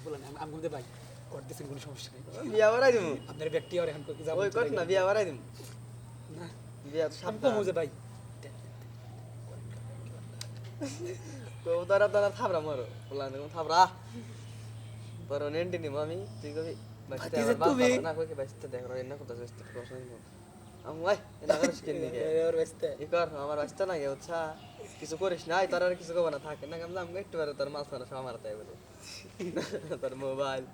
করে বলেন আমি আমি ভাই করতেছেন কোনো সমস্যা নেই। বিয়া বাড়াই দিমু আপনার ব্যক্তি আর এখন যাব ওই কর না বিয়া বাড়াই দিমু না বিয়া কমু ভাই তো তারা তারা থাবরা মারো। বললাম দেখুন থাবরা পর নেন্টি নিম আমি তুই কবি? আমার না কই দেখ রে না কথা বাঁচতে প্রশ্ন নিব আমি ভাই না করিস কেন নিকে ওর ব্যস্ত ই কর আমার বাঁচতে না গে কিছু করিস নাই তোর আর কিছু কবে না থাকে না আমি আমি একটু বারে তোর মাছ খানা সব তাই বলে। তোর মোবাইল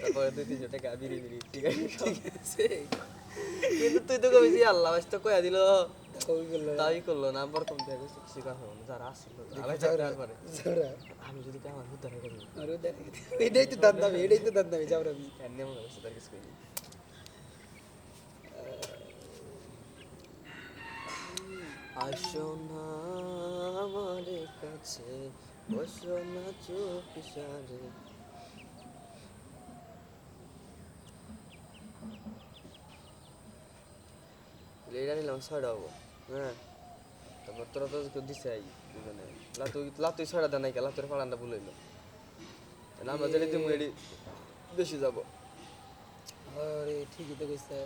তারপরে দুই তিনশো টাকা বিড়ি বিড়ি ঠিক আছে। কিন্তু তুই তো কবি যে আল্লাহ বাঁচতে কয়া দিল। তাই করল না প্রথম থেকে কিছু হলো যারা আসছিল আমি যদি আমার হুদার হয়ে গেল এটাই তো দান দামি এটাই তো দান দামি এমনি মনে হচ্ছে তার কিছু আসো না। কাছে বসো না চোখ সারে এটা নিলাম ছয়টা হব হ্যাঁ তারপর তোরা তো দিছে আই দুজনে লাতু লাতুই ছয়টা দেয় নাই লাতুর ফাড়ানটা ভুল হইল আমরা যেটা দিমু এটি বেশি যাব আরে ঠিকই তো কইছে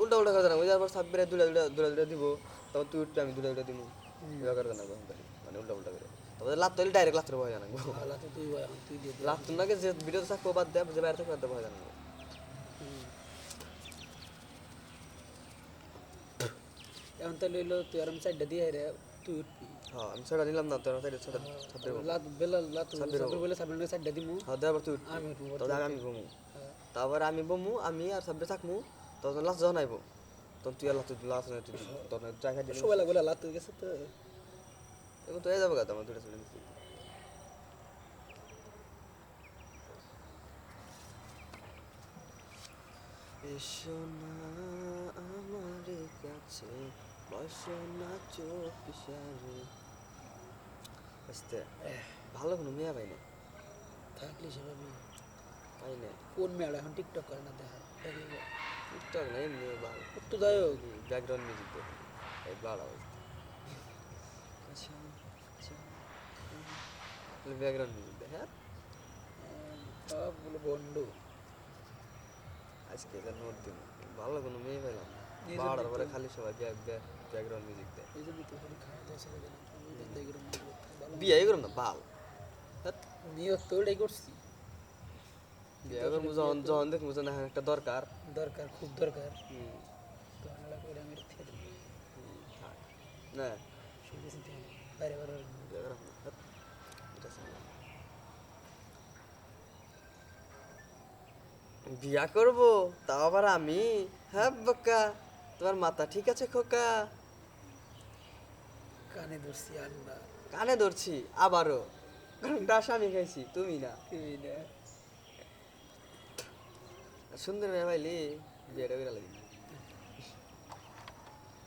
উল্টা উল্টা করে দেনা ওই যাবার সাব্বিরে দুলা দুলা দুলা দুলা দিব তখন তুই উঠবি আমি দুলা দুলা দিব এবার করে দেনা মানে উল্টা উল্টা করে তারপরে লাত তৈরি ডাইরেক্ট লাত্রে ভয় জানাব তো লাত নাকি যে ভিডিও থাকব বাদ দেয় যে বাইরে থাকবে ভয় জানাব এখন তো লইলো তুই আরাম সাইডটা দিয়ে রে তুই উঠবি হ্যাঁ আমি নিলাম না তোর সাইডে লাত বেলা লাত বলে সাইডটা দিমু হ্যাঁ তুই আমি উঠবো আমি বমু তারপর আমি বমু আমি আর সাব্বিরে থাকমু তখন লাস্ট যখন আইবো তখন তুই আর লাস্ট লাস্ট তুই তখন সবাই লাত গেছে তো এবং তো যাব গা তোমার দুটা ছেলে মিশে এসো না আমার কাছে বসো না চোখ সারে আস্তে ভালো কোনো মেয়ে পাই না। থাকলি সেভাবে পাই না। কোন মেয়েরা এখন টিকটক করে না দেখা? টিকটক না এমনি ভালো। তো দায়ক ব্যাকগ্রাউন্ড মিউজিক দেখে। এই বাড়া ব্যাকগ্রাউন্ড মিউজিক হ্যাঁ। সব বলে বন্ধু আজকে এটা নোট দিব ভালো কোনো মেয়ে পেলাম বাড়ার পরে খালি সবাই ব্যাক ব্যাক ব্যাকগ্রাউন্ড মিউজিক দেয় বিয়ে করুন না বাল নিয়ত তো ওটাই করছি বিয়ে করব যখন যে না একটা দরকার দরকার খুব দরকার হুম, তো আমরা করে আমি এটা থেকে দেবো হুম, থাক। না শুনতে শুনতে বাইরে বাইরে বিয়ে করাম না ধ্যাৎ, এটা সামনে। বিয়া করব তাও আবার আমি? হ্যাঁ বক্কা তোমার মাথা ঠিক আছে খোকা? কানে ধরছি আল্লাহ কানে ধরছি আবারও। ডাস আমি খাইছি? তুমি না। তুমি না। সুন্দর মেয়ে ভাইলি বিয়েটা করে লাগি